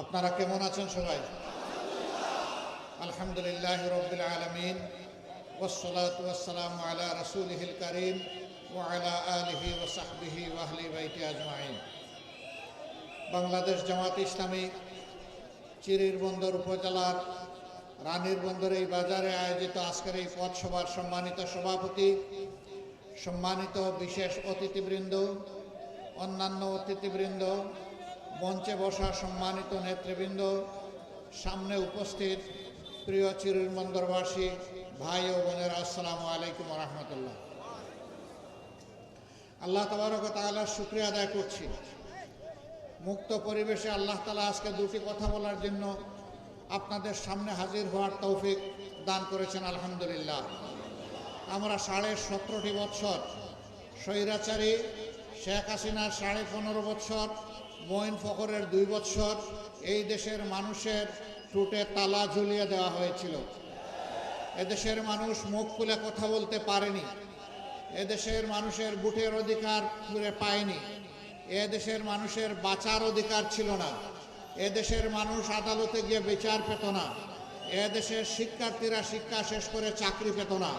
আপনারা কেমন আছেন সবাই? আলহামদুলিল্লাহ রবিল আলমিন ওসলাত ওয়াসালাম আলা রসুলহিল করিম ওয়ালা আলহি ওসাহবিহি ওয়াহলি বাইটি আজমাইন। বাংলাদেশ জামাত ইসলামী চিরির বন্দর উপজেলার রানীর বন্দর এই বাজারে আয়োজিত আজকের এই পথসভার সম্মানিত সভাপতি, সম্মানিত বিশেষ অতিথিবৃন্দ, অন্যান্য অতিথিবৃন্দ মঞ্চে বসা সম্মানিত নেতৃবৃন্দ, সামনে উপস্থিত প্রিয় চিরুর বন্দরবাসী ভাই ও বোনেরা, আসসালামু আলাইকুম রহমতুল্লাহ। আল্লাহ তবরক তাআলার শুক্রিয়া আদায় করছি। মুক্ত পরিবেশে আল্লাহ তালা আজকে দুটি কথা বলার জন্য আপনাদের সামনে হাজির হওয়ার তৌফিক দান করেছেন, আলহামদুলিল্লাহ। আমরা সাড়ে সতেরোটি বৎসর স্বৈরাচারী শেখ হাসিনার সাড়ে পনেরো বৎসর মঈন ফখরের দুই বৎসর এই দেশের মানুষের টুটে তালা ঝুলিয়ে দেওয়া হয়েছিল। এদেশের মানুষ মুখ খুলে কথা বলতে পারেনি। এদেশের মানুষের বুটের অধিকার ফিরে পায়নি। এদেশের মানুষের বাঁচার অধিকার ছিল না। এদেশের মানুষ আদালতে গিয়ে বিচার পেত না। এদেশের শিক্ষার্থীরা শিক্ষা শেষ করে চাকরি পেত না।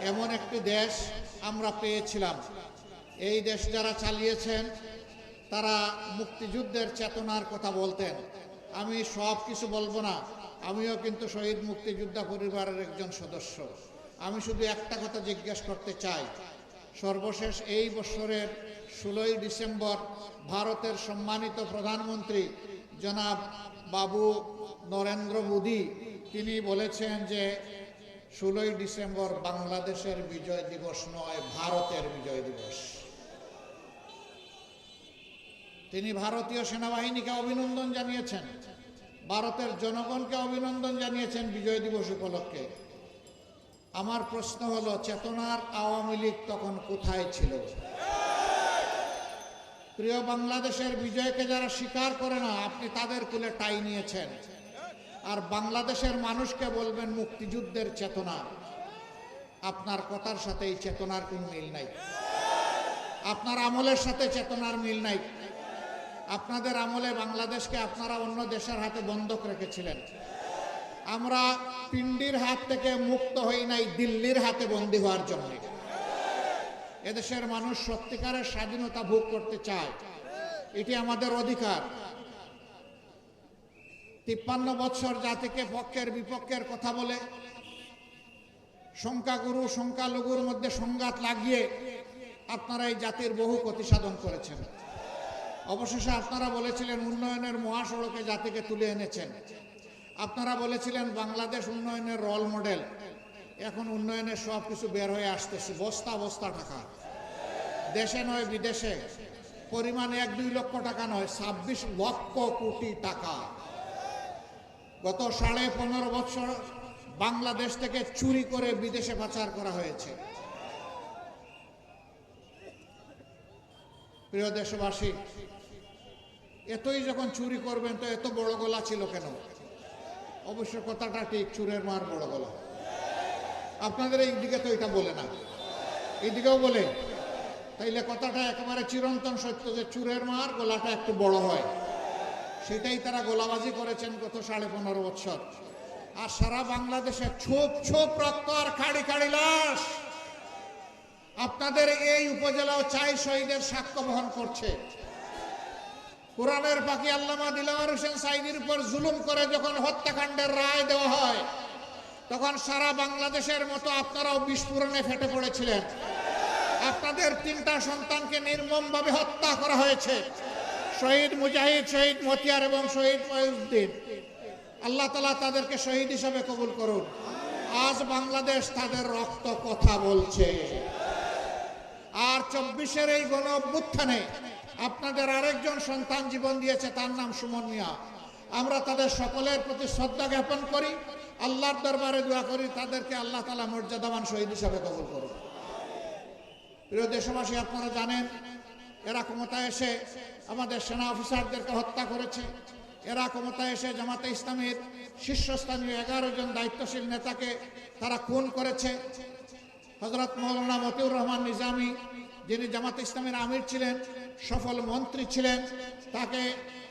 এমন একটি দেশ আমরা পেয়েছিলাম। এই দেশ যারা চালিয়েছেন তারা মুক্তিযুদ্ধের চেতনার কথা বলতেন। আমি সব কিছু বলব না, আমিও কিন্তু শহীদ মুক্তিযোদ্ধা পরিবারের একজন সদস্য। আমি শুধু একটা কথা জিজ্ঞেস করতে চাই, সর্বশেষ এই বছরের ষোলোই ডিসেম্বর ভারতের সম্মানিত প্রধানমন্ত্রী জনাব বাবু নরেন্দ্র মোদী, তিনি বলেছেন যে ষোলোই ডিসেম্বর বাংলাদেশের বিজয় দিবস নয়, ভারতের বিজয় দিবস। তিনি ভারতীয় সেনাবাহিনীকে অভিনন্দন জানিয়েছেন। ভারতের জনগণকে অভিনন্দন জানিয়েছেন বিজয় দিবস উপলক্ষে। আমার প্রশ্ন হলো, চেতনার আওয়ামী লীগ তখন কোথায় ছিল? প্রিয় বাংলাদেশের বিজয়কে যারা স্বীকার করে না, আপনি তাদের কুলে টাই নিয়েছেন। আর বাংলাদেশের মানুষকে বলবেন, মুক্তিযুদ্ধের চেতনা। আপনার কথার সাথে এই চেতনার কোনো মিল নাই। আপনার আমলের সাথে চেতনার মিল নাই। আপনাদের আমলে বাংলাদেশকে আপনারা অন্য দেশের হাতে বন্ধক রেখেছিলেন। আমরা পিন্ডির হাত থেকে মুক্ত হই নাই, দিল্লির হাতে বন্দী হওয়ার জন্য। এদেশের মানুষ সত্যিকারের স্বাধীনতা ভোগ করতে চায়। এটি আমাদের অধিকার। তিপ্পান্ন বৎসর জাতিকে পক্ষের বিপক্ষের কথা বলে সংখ্যাগুরু, সংখ্যালঘুর মধ্যে সংঘাত লাগিয়ে আপনারা এই জাতির বহু ক্ষতি সাধন করেছেন। অবশেষে আপনারা বলেছিলেন উন্নয়নের মহাসড়কে জাতিকে তুলে এনেছেন। আপনারা বলেছিলেন বাংলাদেশ উন্নয়নের রোল মডেল এখন উন্নয়নের সব কিছু বের হয়ে আসতেছে। বস্তা বস্তা টাকা। দেশে নয়, বিদেশে। পরিমাণ এক দুই লক্ষ টাকা নয়, ছাব্বিশ লক্ষ কোটি টাকা। গত সাড়ে পনেরো বছর বাংলাদেশ থেকে চুরি করে বিদেশে পাচার করা হয়েছে। প্রিয় দেশবাসী এতই যখন চুরি করবেন তো এত বড় গলা ছিল কেন? অবশ্য কথাটা ঠিক, চুরের মার বড় গলা। আপনাদের এই দিকে তো এটা বলে না। এইদিকেও বলে, তাইলে কথাটা একেবারে চিরন্তন সত্য যে চুরের মার গলাটা একটু বড় হয়। সেটাই তারা গোলাবাজি করেছেন গত সাড়ে পনেরো বছর আর সারা বাংলাদেশে ছোপ ছোপ রক্ত আর খাড়ি খাড়ি লাশ। আপনাদের এই উপজেলাও চাই শহীদের সাক্ষ্য বহন করছে। কোরআনের পাখি আল্লামা দিলাওয়ার হোসেন সাইদির উপর জুলুম করে যখন হত্যাকাণ্ডের রায় দেওয়া হয়, তখন সারা বাংলাদেশের মতো আপনারাও বিস্ফোরণে ফেটে পড়েছিলেন। আপনাদের তিনটা সন্তানকে নির্মমভাবে হত্যা করা হয়েছে। শহীদ মুজাহিদ, শহীদ মতিয়ার এবং শহীদ মহিউদ্দিন আল্লাহ তালা তাদেরকে শহীদ হিসাবে কবুল করুন। আজ বাংলাদেশ তাদের রক্ত কথা বলছে। আর চব্বিশের এই গণ অভ্যুত্থানে আপনাদের আরেকজন সন্তান জীবন দিয়েছে, তার নাম সুমন মিয়া। আমরা তাদের সকলের প্রতি শ্রদ্ধা জ্ঞাপন করি। আল্লাহর দরবারে দোয়া করি, তাদেরকে আল্লাহ তালা মর্যাদাবান শহীদ হিসাবে কবুল করুন প্রিয় দেশবাসী, আপনারা জানেন, এরা ক্ষমতায় এসে আমাদের সেনা অফিসারদেরকে হত্যা করেছে। এরা ক্ষমতায় এসে জামাতে ইসলামের শীর্ষস্থানীয় এগারো জন দায়িত্বশীল নেতাকে তারা খুন করেছে। হজরত মৌলানা মতিউর রহমান নিজামী, যিনি জামাত ইসলামের আমির ছিলেন সফল মন্ত্রী ছিলেন, তাকে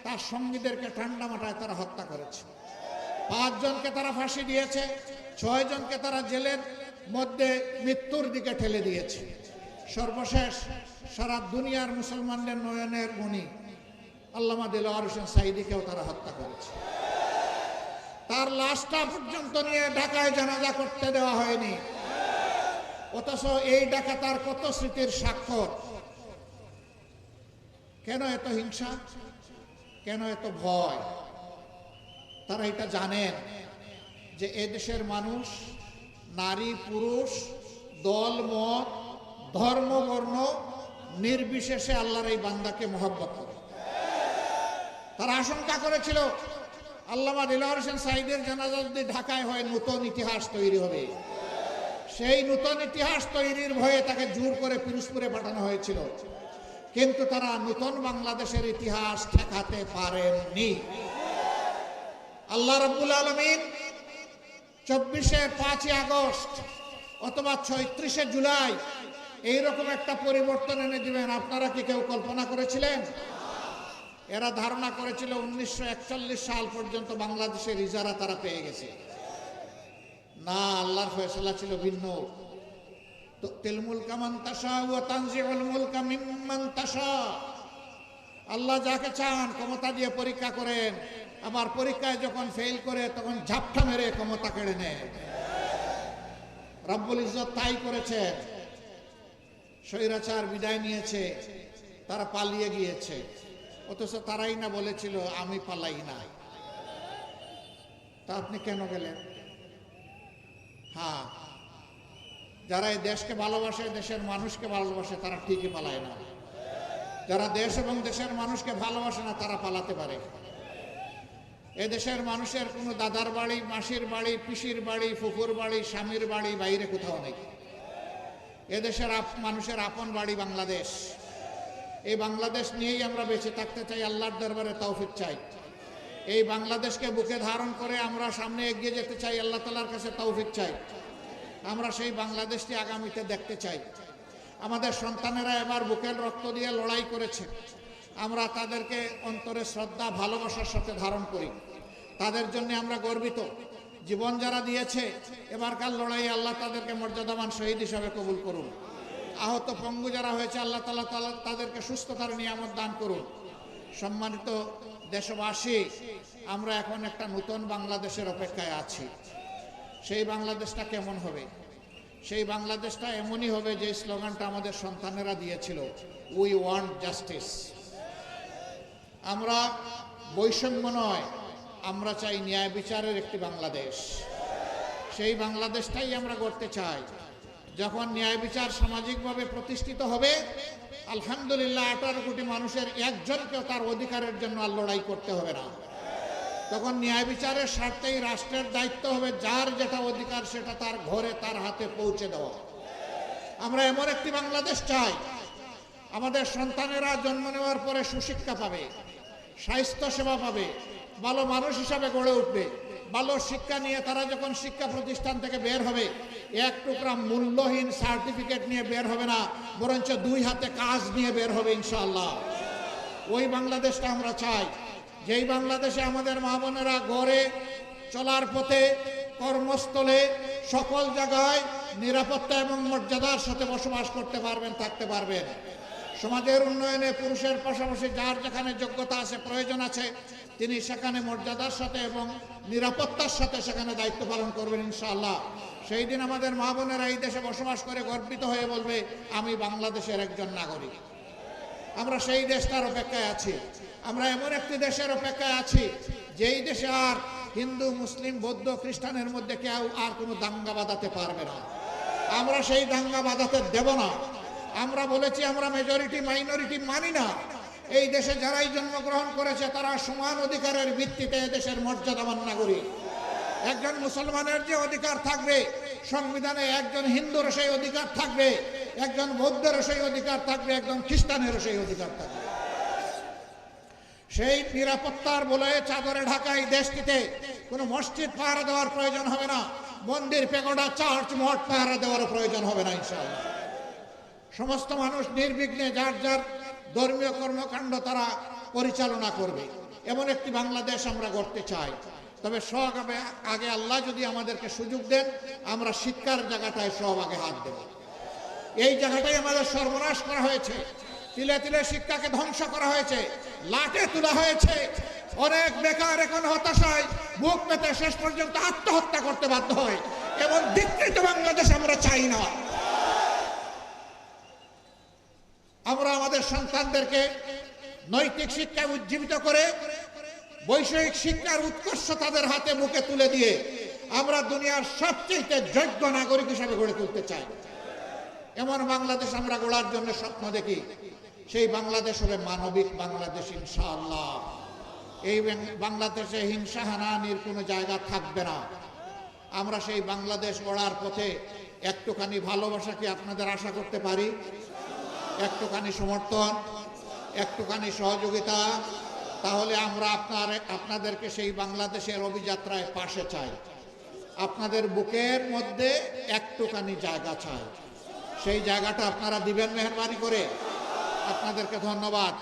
তার সঙ্গীদেরকে ঠান্ডা মাথায় তারা হত্যা করেছে। পাঁচজনকে তারা ফাঁসি দিয়েছে, ছয় জনকে তারা জেলের মধ্যে মৃত্যুর দিকে ঠেলে দিয়েছে। সর্বশেষ সারা দুনিয়ার মুসলমানদের নয়নের মণি আল্লামা দিলওয়ার হোসেন সাইদিকেও তারা হত্যা করেছে। তার লাশটা পর্যন্ত নিয়ে ঢাকায় জানাজা করতে দেওয়া হয়নি। অথচ এই ডাকা তার কত স্মৃতির স্বাক্ষর? কেন এত হিংসা? কেন এত ভয়? তারা এটা জানেন যে এদেশের মানুষ নারী, পুরুষ, দল, মত, ধর্ম, বর্ণ নির্বিশেষে আল্লাহর এই বান্দাকে মহব্বত করে। তারা আশঙ্কা করেছিল, আল্লামা দিলওয়ার হোসেন সাইদের জানাজা যদি ঢাকায় হয়, নতুন ইতিহাস তৈরি হবে। সেই নতুন ইতিহাস তৈরির ভয়ে তাকে জোর করে পিরুজপুরে পাঠানো হয়েছিল। কিন্তু তারা নতুন বাংলাদেশের ইতিহাস ঠেকাতে পারেননি। আল্লাহ রব্বুল আলমিন চব্বিশে পাঁচই আগস্ট অথবা ছয়ত্রিশে জুলাই এইরকম একটা পরিবর্তন এনে দিবেন। আপনারা কি কেউ কল্পনা করেছিলেন? এরা ধারণা করেছিল উনিশশো একচল্লিশ সাল পর্যন্ত বাংলাদেশের ইজারা তারা পেয়ে গেছে। না, আল্লাহর ফয়সলা ছিল ভিন্ন। তো তেলমুল কামান তাসা ও তানজিউল মুলকা মিম্মান আল্লাহ যাকে চান ক্ষমতা দিয়ে পরীক্ষা করেন, আবার পরীক্ষায় যখন ফেল করে তখন ঝাপটা মেরে ক্ষমতা কেড়ে নেয়। রব্বুল ইজ্জত তাই করেছে, স্বৈরাচার বিদায় নিয়েছে, তারা পালিয়ে গিয়েছে। অথচ তারাই না বলেছিল, আমি পালাই না তা আপনি কেন গেলেন? হ্যাঁ যারা এই দেশকে ভালোবাসে, দেশের মানুষকে ভালোবাসে, তারা ঠিকই পালায় না। যারা দেশ এবং দেশের মানুষকে ভালোবাসে না, তারা পালাতে পারে। এ দেশের মানুষের কোনো দাদার বাড়ি, মাসির বাড়ি, পিসির বাড়ি ফুকুর বাড়ি, স্বামীর বাড়ি, বাইরে কোথাও নেই। এদেশের মানুষের আপন বাড়ি বাংলাদেশ। এই বাংলাদেশ নিয়েই আমরা বেঁচে থাকতে চাই, আল্লাহর দরবারে তৌফিক চাই। এই বাংলাদেশকে বুকে ধারণ করে আমরা সামনে এগিয়ে যেতে চাই, আল্লাহ তালার কাছে তৌফিক চাই। আমরা সেই বাংলাদেশটি আগামীতে দেখতে চাই। আমাদের সন্তানেরা এবার বুকের রক্ত দিয়ে লড়াই করেছে। আমরা তাদেরকে অন্তরে শ্রদ্ধা, ভালোবাসার সাথে ধারণ করি। তাদের জন্য আমরা গর্বিত। জীবন যারা দিয়েছে, এবারকার লড়াই আল্লাহ তাদেরকে মর্যাদাবান শহীদ হিসাবে কবুল করুন। আহত পঙ্গু যারা হয়েছে, আল্লাহ তালা তালা তাদেরকে সুস্থতার নিয়ামত দান করুন। সম্মানিত দেশবাসী, আমরা এখন একটা নতুন বাংলাদেশের অপেক্ষায় আছি। সেই বাংলাদেশটা কেমন হবে? সেই বাংলাদেশটা এমনই হবে যে স্লোগানটা আমাদের সন্তানেরা দিয়েছিল উই ওয়ান্ট জাস্টিস আমরা বৈষম্য নয়, আমরা চাই ন্যায় বিচারের একটি বাংলাদেশ। সেই বাংলাদেশটাই আমরা গড়তে চাই। যখন ন্যায় বিচার সামাজিকভাবে প্রতিষ্ঠিত হবে, আলহামদুলিল্লাহ আঠারো কোটি মানুষের একজনকেও তার অধিকারের জন্য আর লড়াই করতে হবে না। তখন ন্যায় বিচারের স্বার্থেই রাষ্ট্রের দায়িত্ব হবে, যার যেটা অধিকার সেটা তার ঘরে, তার হাতে পৌঁছে দেওয়া। আমরা এমন একটি বাংলাদেশ চাই, আমাদের সন্তানেরা জন্ম নেওয়ার পরে সুশিক্ষা পাবে, স্বাস্থ্য সেবা পাবে, ভালো মানুষ হিসাবে গড়ে উঠবে, ভালো শিক্ষা নিয়ে তারা যখন শিক্ষা প্রতিষ্ঠান থেকে বের হবে, এক টুকরা মূল্যহীন সার্টিফিকেট নিয়ে বের হবে না, বরঞ্চ দুই হাতে কাজ নিয়ে বের হবে ইনশাল্লাহ ওই বাংলাদেশটা আমরা চাই। যেই বাংলাদেশে আমাদের মা বোনেরা গড়ে চলার পথে, কর্মস্থলে, সকল জায়গায় নিরাপত্তা এবং মর্যাদার সাথে বসবাস করতে পারবেন, থাকতে পারবেন। সমাজের উন্নয়নে পুরুষের পাশাপাশি যার যেখানে যোগ্যতা আছে, প্রয়োজন আছে, তিনি সেখানে মর্যাদার সাথে এবং নিরাপত্তার সাথে সেখানে দায়িত্ব পালন করবেন ইনশাআল্লাহ। সেই দিন আমাদের মা বোনেরা এই দেশে বসবাস করে গর্বিত হয়ে বলবে, আমি বাংলাদেশের একজন নাগরিক। আমরা সেই দেশটার অপেক্ষায় আছি। আমরা এমন একটি দেশের অপেক্ষায় আছি, যেই দেশে আর হিন্দু, মুসলিম, বৌদ্ধ, খ্রিস্টানের মধ্যে কেউ আর কোনো দাঙ্গা বাঁধাতে পারবে না। আমরা সেই দাঙ্গা বাঁধাতে দেব না। আমরা বলেছি, আমরা মেজরিটি মাইনরিটি মানি না। এই দেশে যারাই জন্মগ্রহণ করেছে, তারা সমান অধিকারের ভিত্তিতে দেশের মর্যাদাবান নাগরিক। একজন মুসলমানের যে অধিকার থাকবে, সংবিধানে একজন হিন্দুর সেই অধিকার থাকবে। একজন বৌদ্ধেরও সেই অধিকার থাকবে, একজন খ্রিস্টানেরও সেই অধিকার থাকবে। সেই নিরাপত্তার বলয়ে চাদরে ঢাকা এই দেশটিতে কোনো মসজিদ পাহারা দেওয়ার প্রয়োজন হবে না, মন্দির, পেগোডা, চার্চ, মঠ পাহারা দেওয়ার প্রয়োজন হবে না, ইনশাআল্লাহ। সমস্ত মানুষ নির্বিঘ্নে যার যার ধর্মীয় কর্মকাণ্ড তারা পরিচালনা করবে। এমন একটি বাংলাদেশ আমরা গড়তে চাই। তবে সব আগে আল্লাহ যদি আমাদেরকে সুযোগ দেন, আমরা শিক্ষার জায়গাটায় সব আগে হাত দেব। এই জায়গাটাই আমাদের সর্বনাশ করা হয়েছে। তিলে তিলে শিক্ষাকে ধ্বংস করা হয়েছে। লাটে তোলা হয়েছে। অনেক বেকার এখন হতাশায় মুখ পেতে শেষ পর্যন্ত আত্মহত্যা করতে বাধ্য হয়। এবং বিকৃত বাংলাদেশ আমরা চাই না। আমরা আমাদের সন্তানদেরকে নৈতিক শিক্ষায় উজ্জীবিত করে বৈষয়িক শিক্ষার উৎকর্ষ তাদের হাতে মুখে তুলে দিয়ে আমরা দুনিয়ার সবচেয়ে যোগ্য নাগরিক হিসাবে গড়ে তুলতে চাই। এমন বাংলাদেশ আমরা গড়ার জন্য স্বপ্ন দেখি। সেই বাংলাদেশ হবে মানবিক বাংলাদেশ, ইনশাআল্লাহ। এই বাংলাদেশে হিংসা হানানির কোনো জায়গা থাকবে না। আমরা সেই বাংলাদেশ গড়ার পথে একটুখানি ভালোবাসা কি আপনাদের আশা করতে পারি। একটুখানি সমর্থন, একটুখানি সহযোগিতা, তাহলে আমরা আপনার, আপনাদেরকে সেই বাংলাদেশের অভিযাত্রায় পাশে চাই। আপনাদের বুকের মধ্যে একটুখানি জায়গা চাই। সেই জায়গাটা আপনারা দিবেন মেহরবানি করে। আপনাদেরকে ধন্যবাদ।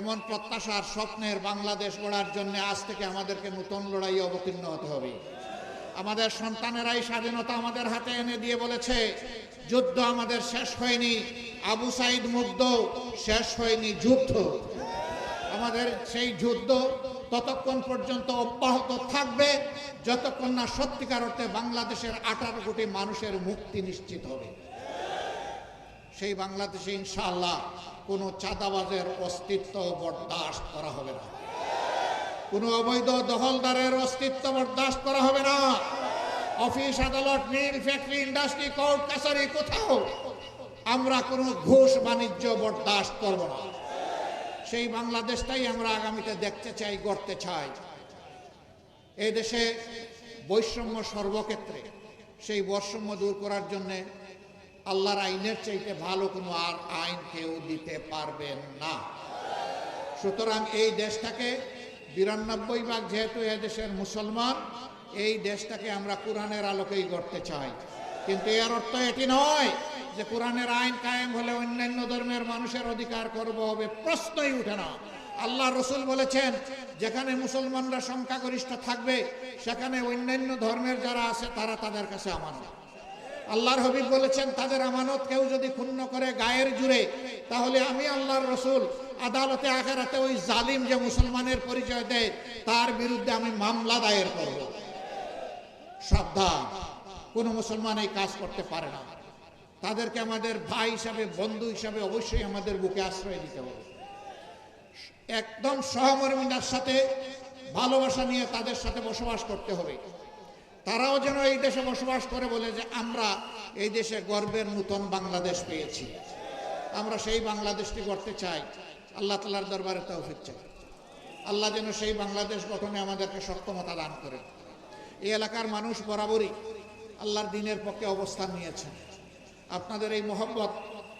এমন প্রত্যাশার স্বপ্নের বাংলাদেশ গড়ার জন্য আজ থেকে আমাদেরকে নতুন লড়াই অবতীর্ণ হতে হবে। আমাদের সন্তানেরাই স্বাধীনতা আমাদের হাতে এনে দিয়ে বলেছে, যুদ্ধ আমাদের শেষ হয়নি, আবু সাইদ মুগ্ধ, শেষ হয়নি যুদ্ধ। আমাদের সেই যুদ্ধ ততক্ষণ পর্যন্ত অব্যাহত থাকবে, যতক্ষণ না সত্যিকার অর্থে বাংলাদেশের আঠারো কোটি মানুষের মুক্তি নিশ্চিত হবে। সেই বাংলাদেশে ইনশাআল্লাহ কোনো চাঁদাবাজের অস্তিত্ব বরদাস্ত করা হবে না। কোনো অবৈধ দখলদারের অস্তিত্ব বরদাস্ত করা হবে না। অফিস, আদালত, মিল, ফ্যাক্টরি, ইন্ডাস্ট্রি, কোর্ট, কাছারি, কোথাও আমরা কোনো ঘুষ বাণিজ্য বরদাস্ত করব না। সেই বাংলাদেশটাই আমরা আগামীতে দেখতে চাই, গড়তে চাই। এই দেশে বৈষম্য সর্বক্ষেত্রে, সেই বৈষম্য দূর করার জন্যে আল্লাহর আইনের চাইতে ভালো কোনো আর আইন কেউ দিতে পারবেন না। সুতরাং এই দেশটাকে বিরানব্বই ভাগ যেহেতু দেশের মুসলমান, এই দেশটাকে আমরা কোরআনের আলোকেই গড়তে চাই। কিন্তু এর অর্থ এটি নয় যে কোরআনের আইন কায়েম হলে অন্যান্য ধর্মের মানুষের অধিকার করব হবে, প্রশ্নই উঠে না। আল্লাহ রসুল বলেছেন, যেখানে মুসলমানরা সংখ্যাগরিষ্ঠ থাকবে, সেখানে অন্যান্য ধর্মের যারা আছে তারা তাদের কাছে আমানত। আল্লাহর হবিব বলেছেন, তাদের আমানত কেউ যদি ক্ষুণ্ণ করে গায়ের জুড়ে, তাহলে আমি আল্লাহর রসুল, আদালতে, আখেরাতে ওই জালিম যে মুসলমানের পরিচয় দেয়, তার বিরুদ্ধে আমি মামলা দায়ের করব। সাবধান। কোনো মুসলমান এই কাজ করতে পারে না। তাদেরকে আমাদের ভাই হিসাবে, বন্ধু হিসাবে অবশ্যই আমাদের বুকে আশ্রয় দিতে হবে। একদম সহমর্মিতার সাথে, ভালোবাসা নিয়ে তাদের সাথে বসবাস করতে হবে। তারাও যেন এই দেশে বসবাস করে বলে যে আমরা এই দেশে গর্বের নূতন বাংলাদেশ পেয়েছি। আমরা সেই বাংলাদেশটি গড়তে চাই। আল্লাহ তালার দরবারে তৌফিক চাই। আল্লাহ যেন সেই বাংলাদেশ গঠনে আমাদেরকে সক্ষমতা দান করেন এই এলাকার মানুষ বরাবরই আল্লাহর দিনের পক্ষে অবস্থান নিয়েছেন আপনাদের এই মহব্বত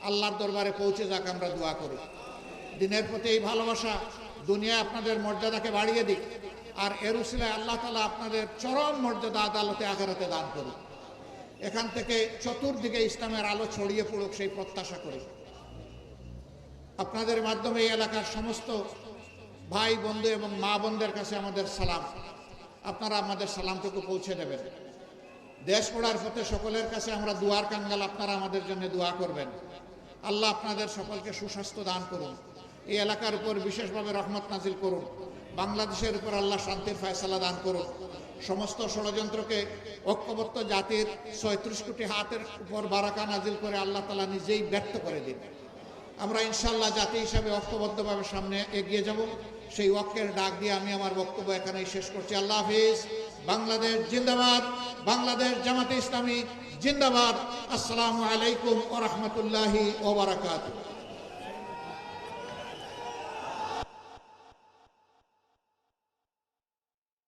আল্লাহর দরবারে পৌঁছে যাক, আমরা দোয়া করি। দিনের প্রতি এই ভালোবাসা দুনিয়া আপনাদের মর্যাদাকে বাড়িয়ে দিক। আর এর আল্লাহ তালা আপনাদের চরম মর্যাদা আদালতে আঘারাতে দান করুক। এখান থেকে চতুর্দিকে ইসলামের আলো ছড়িয়ে পড়ুক সেই প্রত্যাশা করি। আপনাদের মাধ্যমে এই এলাকার সমস্ত ভাই বন্ধু এবং মা বোনদের কাছে আমাদের সালাম। আপনারা আমাদের সালামটুকু পৌঁছে দেবেন। দেশ পড়ার পথে সকলের কাছে আমরা দুয়ার কাঙ্গাল, আপনারা আমাদের জন্য দোয়া করবেন। আল্লাহ আপনাদের সকলকে সুস্বাস্থ্য দান করুন। এই এলাকার উপর বিশেষভাবে রহমত নাজিল করুন। বাংলাদেশের উপর আল্লাহ শান্তির ফয়সালা দান করুন। সমস্ত ষড়যন্ত্রকে ঐক্যবদ্ধ জাতির ছয়ত্রিশ কোটি হাতের উপর বারাকা নাজিল করে আল্লাহ তালা নিজেই ব্যর্থ করে দিন। আমরা ইনশাল্লাহ জাতি হিসাবে ঐক্যবদ্ধভাবে সামনে এগিয়ে যাব। সেই ঐক্যের ডাক দিয়ে আমি আমার বক্তব্য এখানেই শেষ করছি। আল্লাহ হাফিজ। বাংলাদেশ জিন্দাবাদ। বাংলাদেশ জামাতে ইসলামী জিন্দাবাদ। আসসালামু আলাইকুম ও রহমতুল্লাহি